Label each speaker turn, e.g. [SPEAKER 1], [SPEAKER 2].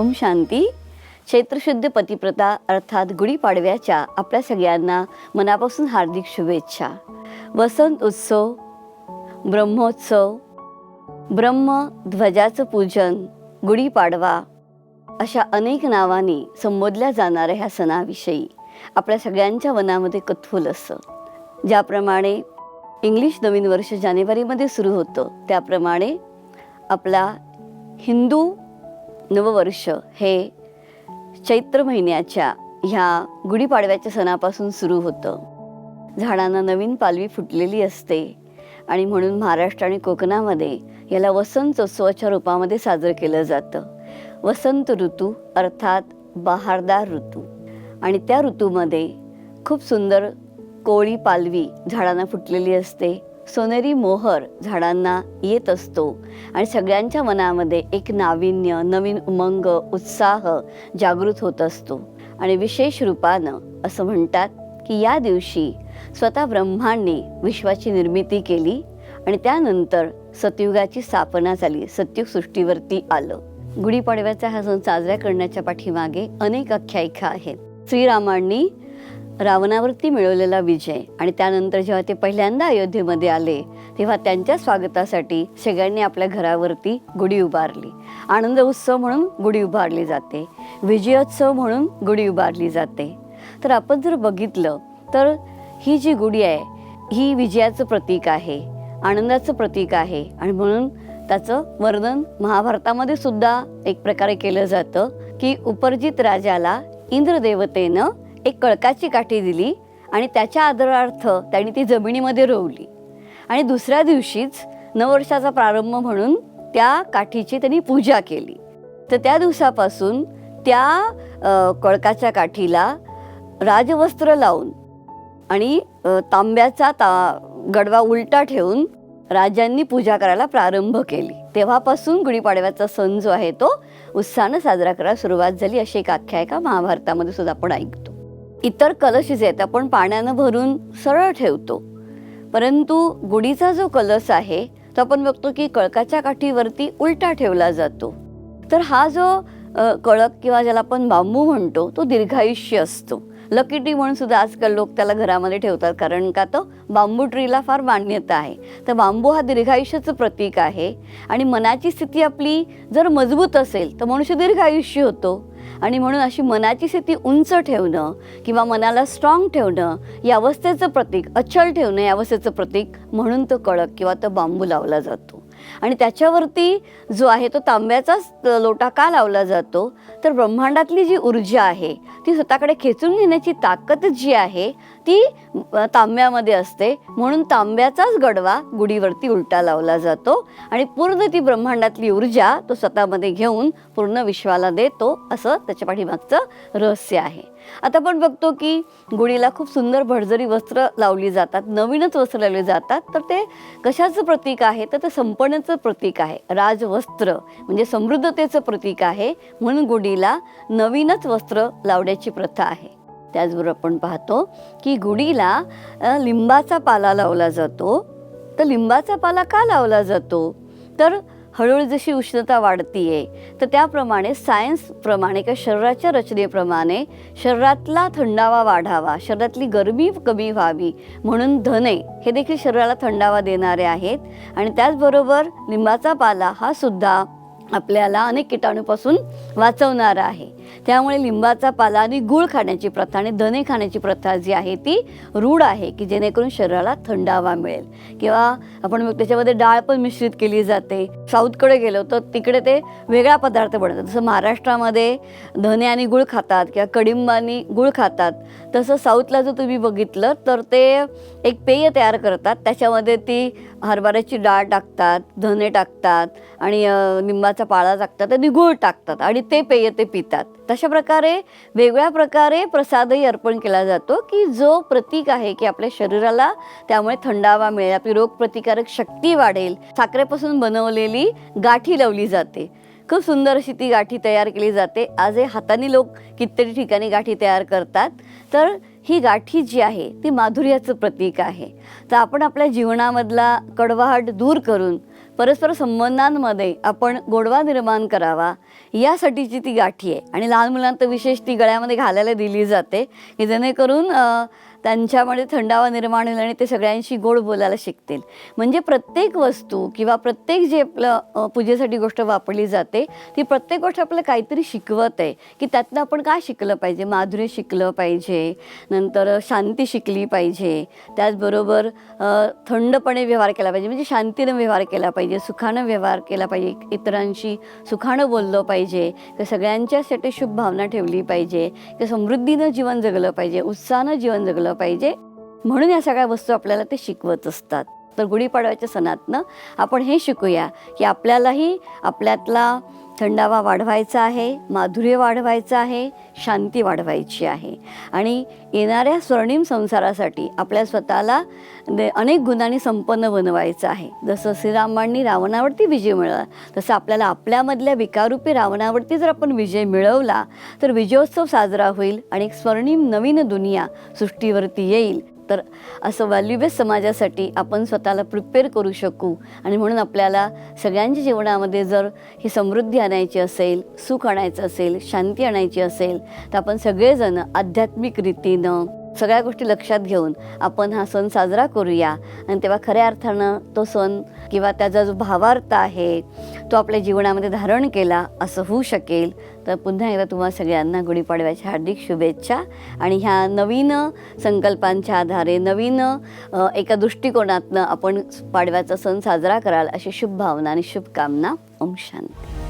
[SPEAKER 1] ओम शांती. चैत्रशुद्ध पतिप्रता अर्थात गुढीपाडव्याच्या आपल्या सगळ्यांना मनापासून हार्दिक शुभेच्छा. वसंत उत्सव ब्रह्मोत्सव ब्रह्म ध्वजाचं पूजन गुढीपाडवा अशा अनेक नावांनी संबोधल्या जाणाऱ्या ह्या सणाविषयी आपल्या सगळ्यांच्या मनामध्ये कथूल असं. ज्याप्रमाणे इंग्लिश नवीन वर्ष जानेवारीमध्ये सुरू होतं त्याप्रमाणे आपला हिंदू नववर्ष हे चैत्र महिन्याच्या ह्या गुढीपाडव्याच्या सणापासून सुरू होतं. झाडांना नवीन पालवी फुटलेली असते आणि म्हणून महाराष्ट्र आणि कोकणामध्ये याला वसंतोत्सवाच्या रूपामध्ये साजरं केलं जातं. वसंत ऋतू अर्थात बहारदार ऋतू आणि त्या ऋतूमध्ये खूप सुंदर कोळी पालवी झाडांना फुटलेली असते. सोनेरी मोहर झाडांना येत असतो आणि सगळ्यांच्या मनामध्ये एक नाविन्य नवीन उमंग उत्साह जागृत होत असतो. आणि विशेष रूपानं असं म्हणतात की या दिवशी स्वतः ब्रह्मांनी विश्वाची निर्मिती केली आणि त्यानंतर सतयुगाची स्थापना झाली सत्युग सृष्टीवरती आलं. गुढीपाडव्याचा हा सण साजरा करण्याच्या पाठीमागे अनेक आख्यायिका आहेत. श्रीरामांनी रावणावरती मिळवलेला विजय आणि त्यानंतर जेव्हा ते पहिल्यांदा अयोध्येमध्ये आले तेव्हा त्यांच्या स्वागतासाठी सगळ्यांनी आपल्या घरावरती गुढी उभारली. आनंद उत्सव म्हणून गुढी उभारली जाते विजयोत्सव म्हणून गुढी उभारली जाते. तर आपण जर बघितलं तर ही जी गुढी आहे ही विजयाचं प्रतीक आहे आनंदाचं प्रतीक आहे आणि म्हणून त्याचं वर्णन महाभारतामध्ये सुद्धा एक प्रकारे केलं जातं की उपर्जित राजाला इंद्रदेवतेनं एक कळकाची काठी दिली आणि त्याच्या आदरार्थ त्यांनी ती जमिनीमध्ये रोवली. आणि दुसऱ्या दिवशीच नववर्षाचा प्रारंभ म्हणून त्या काठीची त्यांनी पूजा केली. तर त्या दिवसापासून त्या कळकाच्या काठीला राजवस्त्र लावून आणि तांब्याचा ता गडवा उलटा ठेवून राजांनी पूजा करायला प्रारंभ केली. तेव्हापासून गुढीपाडव्याचा सण जो आहे तो उत्साहानं साजरा करायला सुरुवात झाली अशी एक आख्यायिका महाभारतामध्ये सुद्धा आपण ऐकतो. इतर कलश जे आहेत आपण पाण्यानं भरून सरळ ठेवतो. परंतु गुढीचा जो कलश आहे तो आपण बघतो की कळकाच्या काठीवरती उलटा ठेवला जातो. तर हा जो कळक किंवा ज्याला आपण बांबू म्हणतो तो दीर्घायुष्य असतो. लकी टी म्हणून सुद्धा आजकाल लोक त्याला घरामध्ये ठेवतात कारण का तो बांबू ट्रीला फार मान्यता आहे. तर बांबू हा दीर्घायुष्याचं प्रतीक आहे आणि मनाची स्थिती आपली जर मजबूत असेल तर मनुष्य दीर्घायुष्य होतो. आणि म्हणून अशी मनाची स्थिती उंच ठेवणं किंवा मनाला स्ट्रॉंग ठेवणं या अवस्थेचं प्रतीक अचल ठेवणं या अवस्थेचं प्रतीक म्हणून तो कळक किंवा तो बांबू लावला जातो. आणि त्याच्यावरती जो आहे तो तांब्याचाच लोटा का लावला जातो? तर ब्रह्मांडातली जी ऊर्जा आहे ती स्वतःकडे खेचून घेण्याची ताकद जी आहे ती तांब्यामध्ये असते. म्हणून तांब्याचाच गडवा गुढीवरती उलटा लावला जातो आणि पूर्ण ती ब्रह्मांडातली ऊर्जा तो स्वतःमध्ये घेऊन पूर्ण विश्वाला देतो असं त्याच्या पाठीमागचं रहस्य आहे. आता आपण बघतो की गुढीला खूप सुंदर भडजरी वस्त्र लावली जातात नवीनच वस्त्र लावली जातात. तर ते कशाचं प्रतीक आहे? तर ते संपण्याचं प्रतीक आहे. राजवस्त्र म्हणजे समृद्धतेचं प्रतीक आहे. म्हणून गुढीला नवीनच वस्त्र लावण्याची प्रथा आहे. त्याचबरोबर आपण पाहतो की गुढीला लिंबाचा पाला लावला जातो. तर लिंबाचा पाला का लावला जातो? तर हळूहळू जशी उष्णता वाढतीये तर त्याप्रमाणे सायन्सप्रमाणे किंवा शरीराच्या रचनेप्रमाणे शरीरातला थंडावा वाढावा शरीरातली गरमी कमी व्हावी म्हणून धने हे देखील शरीराला थंडावा देणारे आहेत. आणि त्याचबरोबर लिंबाचा पाला हा सुद्धा आपल्याला अनेक किटाणूपासून वाचवणारा आहे. त्यामुळे लिंबाचा पाला आणि गूळ खाण्याची प्रथा आणि धने खाण्याची प्रथा जी आहे ती रूढ आहे की जेणेकरून शरीराला थंडावा मिळेल. किंवा आपण मग त्याच्यामध्ये डाळ पण मिश्रित केली जाते. साऊथकडे गेलो तर तिकडे ते वेगळा पदार्थ बनवतात. जसं महाराष्ट्रामध्ये धने आणि गूळ खातात किंवा कडिंब आणि गूळ खातात. तसं साऊथला जर तुम्ही बघितलं तर ते एक पेय तयार करतात. त्याच्यामध्ये ती हरभऱ्याची डाळ टाकतात धने टाकतात आणि निंबाचा लिंबाचा पाळा टाकतात आणि गूळ टाकतात आणि ते पेय ते पितात. तशा प्रकारे वेगळ्या प्रकारे प्रसादही अर्पण केला जातो की जो प्रतीक आहे की आपल्या शरीराला त्यामुळे थंडावा मिळेल आपली रोगप्रतिकारक शक्ती वाढेल. साखरेपासून बनवलेली गाठी लावली जाते. खूप सुंदर अशी ती गाठी तयार केली जाते. आज हे हाताने लोक कितीतरी ठिकाणी गाठी तयार करतात. तर ही गाठी जी आहे ती माधुर्याचं प्रतीक आहे. तर आपण आपल्या जीवनामधला कडवाहट दूर करून परस्पर संबंधांमध्ये आपण गोडवा निर्माण करावा यासाठीची ती गाठी आहे. आणि लहान मुलांना तर विशेष ती गळ्यामध्ये घालायला दिली जाते की जेणेकरून त्यांच्यामध्ये थंडावा निर्माण होईल आणि ते सगळ्यांशी गोड बोलायला शिकतील. म्हणजे प्रत्येक वस्तू किंवा प्रत्येक जे आपलं पूजेसाठी गोष्ट वापरली जाते ती प्रत्येक गोष्ट आपल्याला काहीतरी शिकवत आहे की त्यातनं आपण काय शिकलं पाहिजे? माधुर्य शिकलं पाहिजे नंतर शांती शिकली पाहिजे त्याचबरोबर थंडपणे व्यवहार केला पाहिजे म्हणजे शांतीनं व्यवहार केला पाहिजे सुखानं व्यवहार केला पाहिजे इतरांशी सुखानं बोललं पाहिजे तर सगळ्यांच्यासाठी शुभ भावना ठेवली पाहिजे की समृद्धीनं जीवन जगलं पाहिजे उत्साहानं जीवन जगलं पाहिजे. म्हणून या सगळ्या वस्तू आपल्याला ते शिकवत असतात. तर गुढीपाडव्याच्या सणातनं आपण हे शिकूया की आपल्यालाही आपल्यातला थंडावा वाढवायचा आहे माधुर्य वाढवायचं आहे शांती वाढवायची आहे. आणि येणाऱ्या स्वर्णिम संसारासाठी आपल्या स्वतःला अनेक गुणांनी संपन्न बनवायचं आहे. जसं श्रीरामांनी रावणावरती विजय मिळवला तसं आपल्याला आपल्यामधल्या विकारूपी रावणावरती जर आपण विजय मिळवला तर विजयोत्सव साजरा होईल आणि एक स्वर्णिम नवीन दुनिया सृष्टीवरती येईल. तर असं व्हॅल्युबेस समाजासाठी आपण स्वतःला प्रिपेअर करू शकू. आणि म्हणून आपल्याला सगळ्यांच्या जीवनामध्ये जर ही समृद्धी आणायची असेल सुख आणायचं असेल शांती आणायची असेल तर आपण सगळेजण आध्यात्मिक रीतीनं सगळ्या गोष्टी लक्षात घेऊन आपण हा सण साजरा करूया. आणि तेव्हा खऱ्या अर्थानं तो सण किंवा त्याचा जो भावार्थ आहे तो आपल्या जीवनामध्ये धारण केला असं होऊ शकेल. तर पुन्हा एकदा तुम्हाला सगळ्यांना गुढीपाडव्याच्या हार्दिक शुभेच्छा. आणि ह्या नवीन संकल्पांच्या आधारे नवीन एका दृष्टिकोनातनं आपण पाडव्याचा सण साजरा कराल अशी शुभ भावना आणि शुभकामना. ओम शांती.